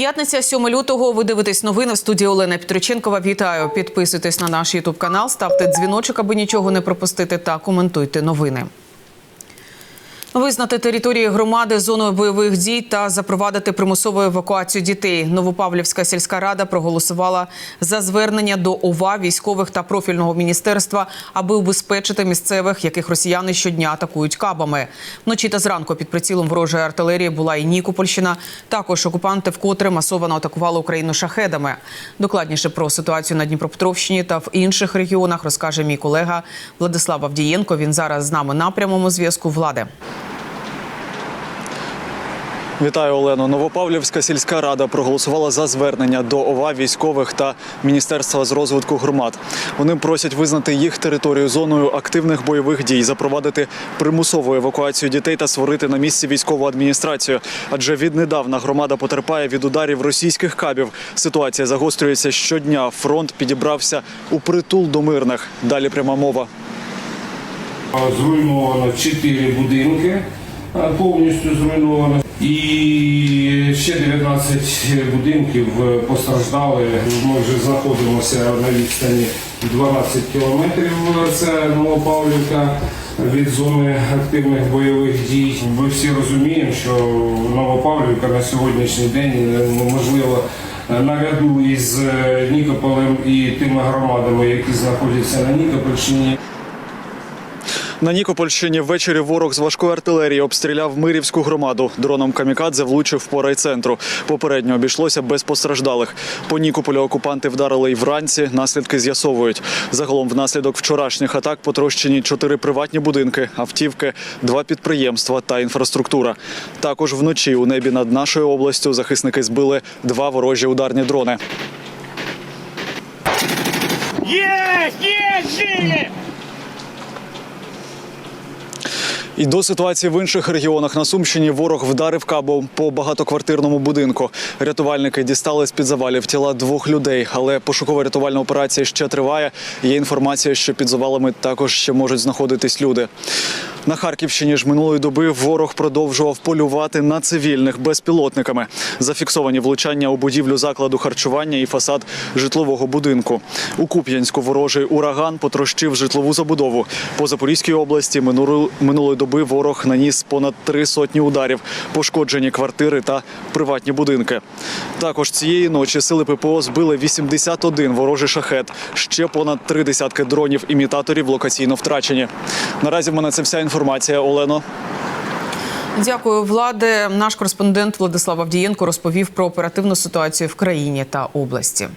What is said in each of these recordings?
П'ятниця 7 лютого. Ви дивитесь новини в студії Олена Петриченкова. Вітаю. Підписуйтесь на наш Ютуб канал, ставте дзвіночок, аби нічого не пропустити, та коментуйте новини. Визнати території громади зоною бойових дій та запровадити примусову евакуацію дітей. Новопавлівська сільська рада проголосувала за звернення до ОВА, військових та профільного міністерства, аби убезпечити місцевих, яких росіяни щодня атакують кабами. Вночі та зранку під прицілом ворожої артилерії була і Нікопольщина. Також окупанти вкотре масово атакували Україну шахедами. Докладніше про ситуацію на Дніпропетровщині та в інших регіонах розкаже мій колега Владислав Авдієнко. Він зараз з нами на прямому зв'язку влади. Вітаю, Олено. Новопавлівська сільська рада проголосувала за звернення до ОВА військових та Міністерства з розвитку громад. Вони просять визнати їх територію зоною активних бойових дій, запровадити примусову евакуацію дітей та створити на місці військову адміністрацію. Адже віднедавна громада потерпає від ударів російських кабів. Ситуація загострюється щодня. Фронт підібрався у притул до мирних. Далі пряма мова. Зруйновано 4 будинки, е, повністю зруйновано. І ще 19 будинків е, постраждали. Ми вже знаходимося на відстані 12 кілометрів. Це Новопавлівка від зони активних бойових дій. Ми всі розуміємо, що Новопавлівка на сьогоднішній день е, можливо наряду із е, Нікополем і тими громадами, які знаходяться на Нікопольщині. На Нікопольщині ввечері ворог з важкої артилерії обстріляв Мирівську громаду. Дроном камікадзе влучив по райцентру. Попередньо обійшлося без постраждалих. По Нікополю окупанти вдарили й вранці. Наслідки з'ясовують. Загалом, внаслідок вчорашніх атак потрощені чотири приватні будинки, автівки, два підприємства та інфраструктура. Також вночі у небі над нашою областю захисники збили два ворожі ударні дрони. Есть! Есть! Жили! І до ситуації в інших регіонах на Сумщині ворог вдарив кабом по багатоквартирному будинку. Рятувальники дістали з під завалів тіла двох людей, але пошукова рятувальна операція ще триває. Є інформація, що під завалами також ще можуть знаходитись люди. На Харківщині ж минулої доби ворог продовжував полювати на цивільних безпілотниками. Зафіксовані влучання у будівлю закладу харчування і фасад житлового будинку. У Куп'янську ворожий ураган потрощив житлову забудову. По Запорізькій області минулої минулої доби ворог наніс понад три сотні ударів, пошкоджені квартири та приватні будинки. Також цієї ночі сили ППО збили 81 ворожий шахет. Ще понад три десятки дронів імітаторів локаційно втрачені. Наразі в мене це вся інформація. Олено. Дякую, влади. Наш кореспондент Владислав Авдієнко розповів про оперативну ситуацію в країні та області.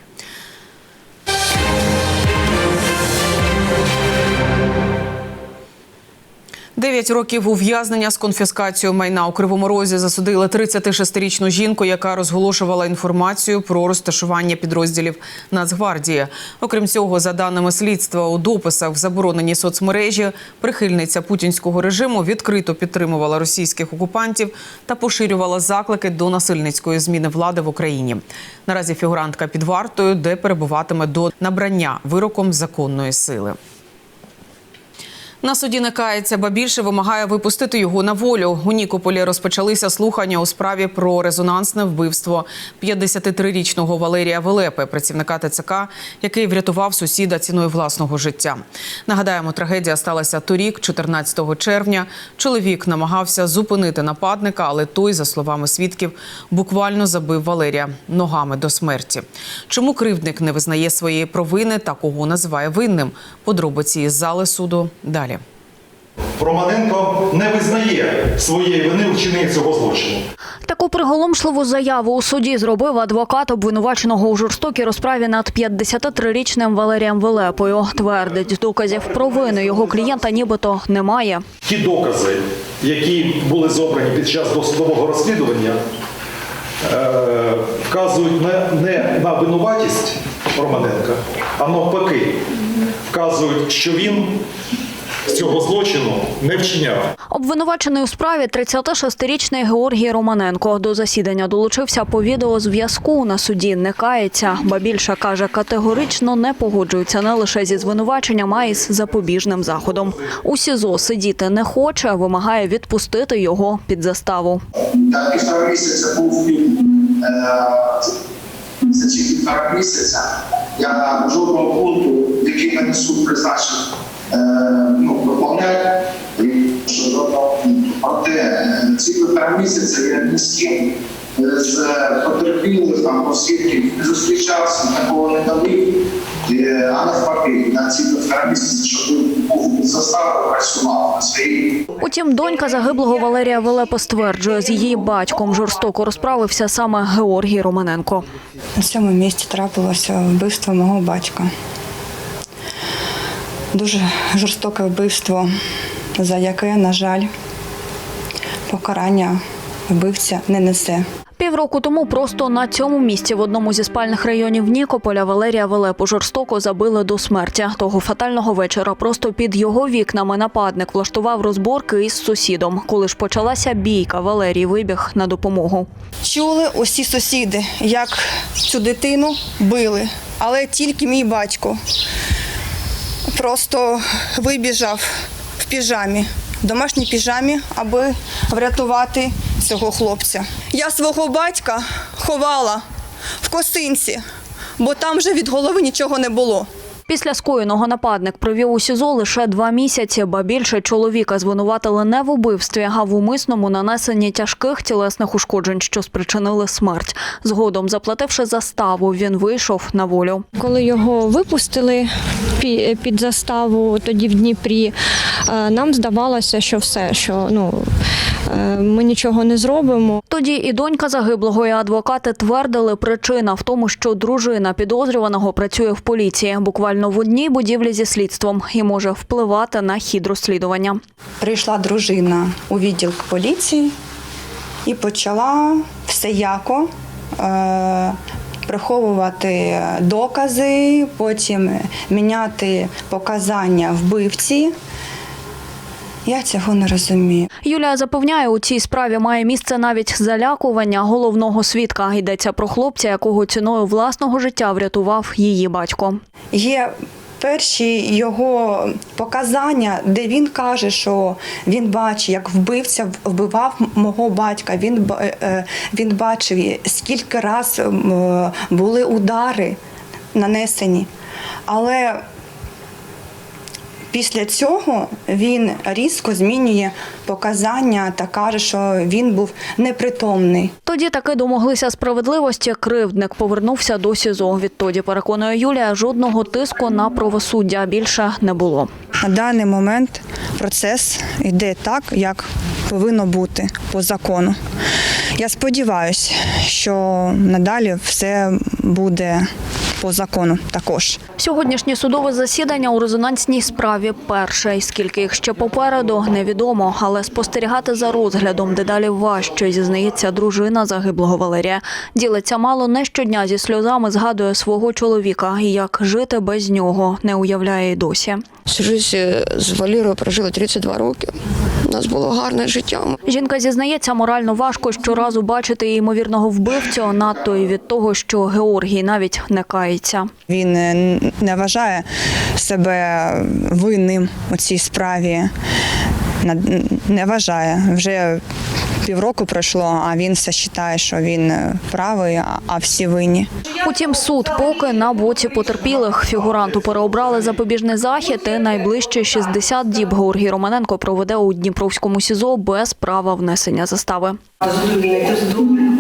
Дев'ять років ув'язнення з конфіскацією майна у Кривому Розі засудили 36-річну жінку, яка розголошувала інформацію про розташування підрозділів Нацгвардії. Окрім цього, за даними слідства, у дописах в забороненій соцмережі прихильниця путінського режиму відкрито підтримувала російських окупантів та поширювала заклики до насильницької зміни влади в Україні. Наразі фігурантка під вартою, де перебуватиме до набрання вироком законної сили. На суді не кається, ба більше вимагає випустити його на волю. У Нікополі розпочалися слухання у справі про резонансне вбивство 53-річного Валерія Велепи, працівника ТЦК, який врятував сусіда ціною власного життя. Нагадаємо, трагедія сталася торік, 14 червня. Чоловік намагався зупинити нападника, але той, за словами свідків, буквально забив Валерія ногами до смерті. Чому кривдник не визнає своєї провини та кого називає винним? Подробиці із зали суду далі. Романенко не визнає своєї вини вчиненні цього злочину. Таку приголомшливу заяву у суді зробив адвокат обвинуваченого у жорстокій розправі над 53-річним Валерієм Велепою. Твердить, доказів про вину його клієнта нібито немає. Ті докази, які були зобрані під час досудового розслідування, е, вказують не на винуватість Романенка, а навпаки, вказують, що він цього злочину не вчиняв. Обвинувачений у справі 36-річний Георгій Романенко до засідання долучився по відеозв'язку. На суді не кається, ба більше каже, категорично не погоджується не лише зі звинуваченням, а й з запобіжним заходом. У СІЗО сидіти не хоче, вимагає відпустити його під заставу. Так півтора місяця був він е, за ці півтора місяця я жодного пункту, який мене суд призначив, е, і що жодного пункту. Проте е, ці півтора місяця я ні з ким е, з потерпілих там освідків не зустрічався, такого не дали. Е, А навпаки, на ці півтора місяці, щоб був застави працював на своїй Утім, донька загиблого Валерія Велепа стверджує, з її батьком жорстоко розправився саме Георгій Романенко. На цьому місці трапилося вбивство мого батька. Дуже жорстоке вбивство, за яке, на жаль, покарання вбивця не несе. Півроку тому просто на цьому місці в одному зі спальних районів Нікополя Валерія Велепу жорстоко забили до смерті. Того фатального вечора просто під його вікнами нападник влаштував розборки із сусідом. Коли ж почалася бійка, Валерій вибіг на допомогу. Чули усі сусіди, як цю дитину били, але тільки мій батько просто вибіжав піжамі, домашній піжамі, аби врятувати цього хлопця. Я свого батька ховала в косинці, бо там вже від голови нічого не було. Після скоєного нападник провів у СІЗО лише два місяці, ба більше чоловіка звинуватили не в убивстві, а в умисному нанесенні тяжких тілесних ушкоджень, що спричинили смерть. Згодом, заплативши заставу, він вийшов на волю. Коли його випустили під заставу тоді в Дніпрі, е, нам здавалося, що все, що ну ми нічого не зробимо. Тоді і донька загиблого, і адвокати твердили, причина в тому, що дружина підозрюваного працює в поліції, буквально в одній будівлі зі слідством і може впливати на хід розслідування. Прийшла дружина у відділ поліції і почала всеяко е, приховувати докази, потім міняти показання вбивці. Я цього не розумію. Юлія запевняє, у цій справі має місце навіть залякування головного свідка. Йдеться про хлопця, якого ціною власного життя врятував її батько. Є перші його показання, де він каже, що він бачить, як вбивця вбивав мого батька. Він, ба- е, він бачив, скільки раз е, були удари нанесені. Але Після цього він різко змінює показання та каже, що він був непритомний. Тоді таки домоглися справедливості. Кривдник повернувся до СІЗО. Відтоді переконує Юлія, жодного тиску на правосуддя більше не було. На даний момент процес йде так, як повинно бути по закону. Я сподіваюся, що надалі все буде по закону також. Сьогоднішнє судове засідання у резонансній справі перше. І скільки їх ще попереду, невідомо. Але спостерігати за розглядом дедалі важче, зізнається дружина загиблого Валерія. Ділиться мало не щодня зі сльозами, згадує свого чоловіка і як жити без нього не уявляє й досі. Всю життя з Валірою прожила 32 роки. У нас було гарне життя. Жінка зізнається, морально важко щоразу бачити ймовірного вбивцю, надто і від того, що Георгій навіть не кається. Він е, не вважає себе винним у цій справі. На- Не вважає. Вже півроку пройшло, а він все вважає, що він е, правий, а- а всі винні. Утім, суд поки на боці потерпілих фігуранту переобрали запобіжний захід. І Найближче 60 діб Георгій Романенко проведе у Дніпровському СІЗО без права внесення застави.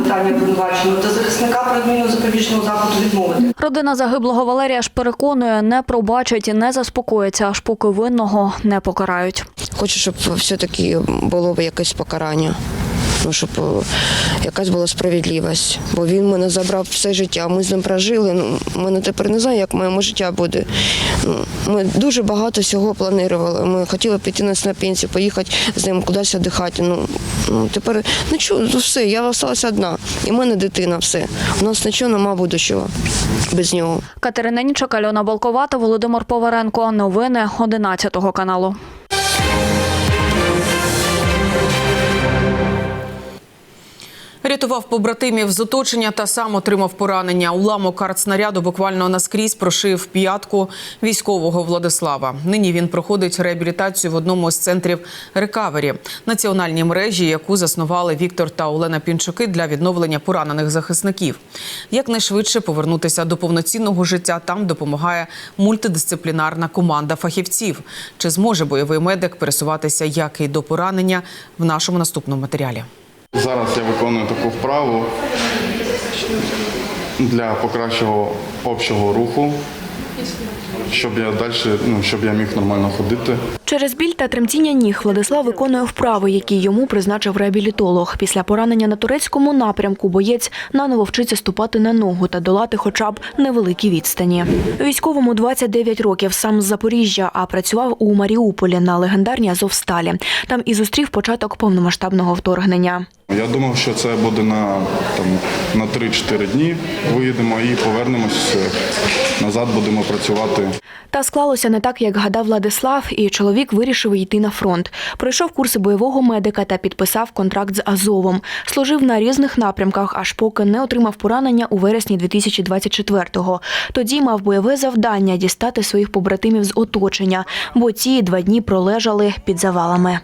Питання обвинуваченого та захисника передміну запобіжного заходу відмовити. Родина загиблого Валерія ж переконує, не пробачать і не заспокоїться, аж поки винного не покарають. Хочу, щоб все-таки було б якесь покарання. Ну, щоб е, якась була справедливість. Бо він мене забрав все життя. Ми з ним прожили. Ну, мене тепер не знаю, як моє життя буде. Ну, ми дуже багато всього планували. Ми хотіли піти нас на пенсію, поїхати з ним кудись віддихати. Ну, ну тепер нічого, ну все, я залишилася одна. І в мене дитина, все. У нас нічого нема будущого без нього. Катерина Нічок, Альона Балковата, Володимир Поваренко. Новини 11 каналу. Рятував побратимів з оточення та сам отримав поранення. Уламок артснаряду буквально наскрізь прошив п'ятку військового Владислава. Нині він проходить реабілітацію в одному з центрів рекавері національній мережі, яку заснували Віктор та Олена Пінчуки для відновлення поранених захисників. Якнайшвидше повернутися до повноцінного життя там допомагає мультидисциплінарна команда фахівців. Чи зможе бойовий медик пересуватися як і до поранення в нашому наступному матеріалі? Зараз я виконую таку вправу для покращого общого руху, щоб я далі, ну, щоб я міг нормально ходити. Через біль та тремтіння ніг Владислав виконує вправи, які йому призначив реабілітолог. Після поранення на турецькому напрямку боєць наново вчиться ступати на ногу та долати хоча б невеликі відстані. Військовому 29 років, сам з Запоріжжя, а працював у Маріуполі на легендарній Азовсталі. Там і зустрів початок повномасштабного вторгнення. Я думав, що це буде на, там, на 3-4 дні. Виїдемо і повернемось назад, будемо працювати. Та склалося не так, як гадав Владислав, і чоловік вирішив йти на фронт. Пройшов курси бойового медика та підписав контракт з Азовом. Служив на різних напрямках, аж поки не отримав поранення у вересні 2024-го. Тоді мав бойове завдання дістати своїх побратимів з оточення, бо ті два дні пролежали під завалами.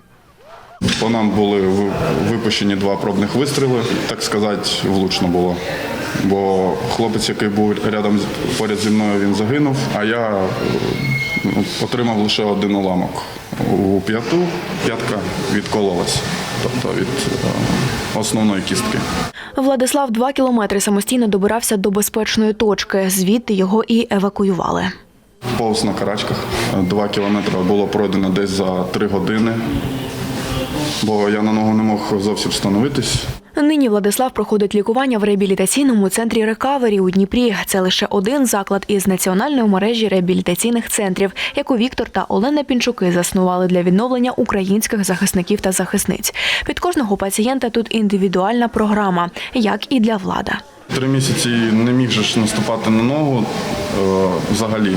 По нам були ви- випущені два пробних вистріли, так сказати, влучно було. Бо хлопець, який був рядом поряд зі мною, він загинув, а я ну, отримав лише один уламок. У п'яту п'ятка відкололась, тобто від е, основної кістки. Владислав два кілометри самостійно добирався до безпечної точки. Звідти його і евакуювали. Повз на карачках. Два кілометри було пройдено десь за три години, бо я на ногу не мог зовсім встановитись. Нині Владислав проходить лікування в реабілітаційному центрі Рекавері у Дніпрі. Це лише один заклад із національної мережі реабілітаційних центрів, яку Віктор та Олена Пінчуки заснували для відновлення українських захисників та захисниць. Під кожного пацієнта тут індивідуальна програма, як і для влада. Три місяці не міг же наступати на ногу е, взагалі.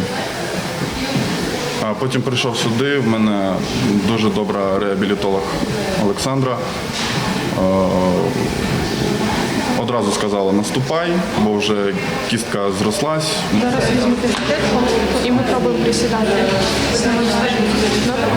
А потім прийшов сюди, в мене дуже добра реабілітолог Олександра. Е, Одразу сказала наступай, бо вже кістка зрослась. Зараз візьмете і ми пробуємо присідати.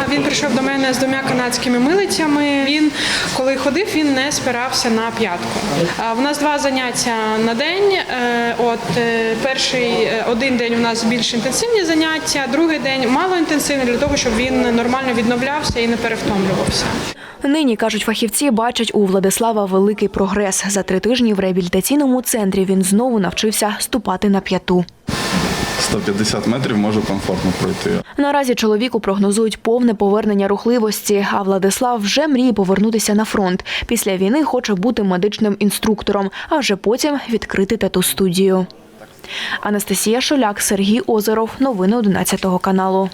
Він прийшов до мене з двома канадськими милицями. Він, коли ходив, він не спирався на п'ятку. А В нас два заняття на день. Е, От е, перший е, один день у нас більш інтенсивні заняття, другий день мало малоінтенсивний для того, щоб він нормально відновлявся і не перевтомлювався. Нині кажуть фахівці, бачать у Владислава великий прогрес. За три тижні в реабілітаційному центрі він знову навчився ступати на п'яту. 150 метрів можу комфортно пройти. Наразі чоловіку прогнозують повне повернення рухливості, а Владислав вже мріє повернутися на фронт. Після війни хоче бути медичним інструктором, а вже потім відкрити тату студію. Анастасія Шоляк, Сергій Озеров. Новини 11 каналу.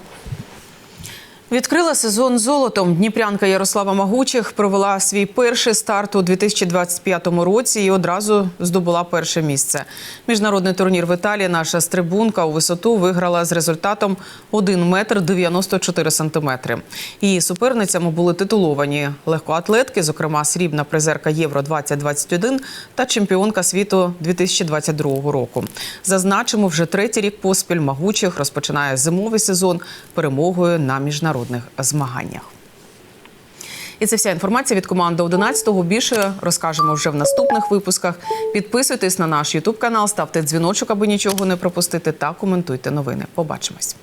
Відкрила сезон золотом. Дніпрянка Ярослава Магучих провела свій перший старт у 2025 році і одразу здобула перше місце. Міжнародний турнір в Італії наша стрибунка у висоту виграла з результатом 1 метр 94 сантиметри. Її суперницями були титуловані легкоатлетки, зокрема срібна призерка Євро 2021 та чемпіонка світу 2022 року. Зазначимо, вже третій рік поспіль Магучих розпочинає зимовий сезон перемогою на міжнародних змаганнях. І це вся інформація від команди 11-го. Більше розкажемо вже в наступних випусках. Підписуйтесь на наш Ютуб канал, ставте дзвіночок, аби нічого не пропустити, та коментуйте новини. Побачимось.